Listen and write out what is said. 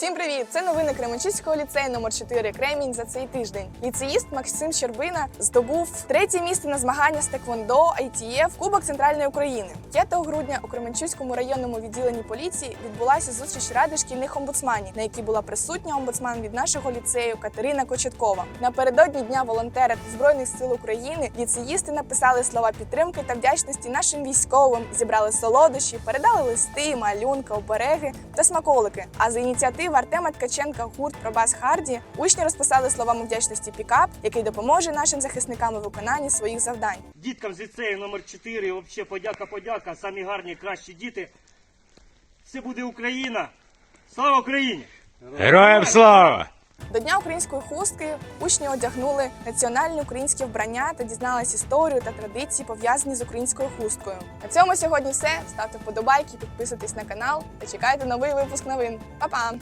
Всім привіт! Це новини Кременчуцького ліцею номер 4 Кремінь за цей тиждень. Ліцеїст Максим Щербина здобув третє місце на змагання з Теквондо ITF Кубок Центральної України. 5 грудня у Кременчуцькому районному відділенні поліції відбулася зустріч ради шкільних омбудсманів, на якій була присутня омбудсман від нашого ліцею Катерина Кочеткова. Напередодні дня волонтера Збройних сил України ліцеїсти написали слова підтримки та вдячності нашим військовим, зібрали солодощі, передали листи, малюнки, обереги та смаколики. А за ініціативи Артема Ткаченка гурт Пробас Харді учні розписали словами вдячності пікап, який допоможе нашим захисникам у виконанні своїх завдань. Діткам з ліцею номер 4 взагалі подяка, подяка, самі гарні, кращі діти. Все буде Україна. Слава Україні! Героям слава! До Дня української хустки учні одягнули національне українське вбрання та дізнались історію та традиції, пов'язані з українською хусткою. На цьому сьогодні все. Ставте вподобайки, підписуйтесь на канал та чекайте новий випуск новин. Па-па!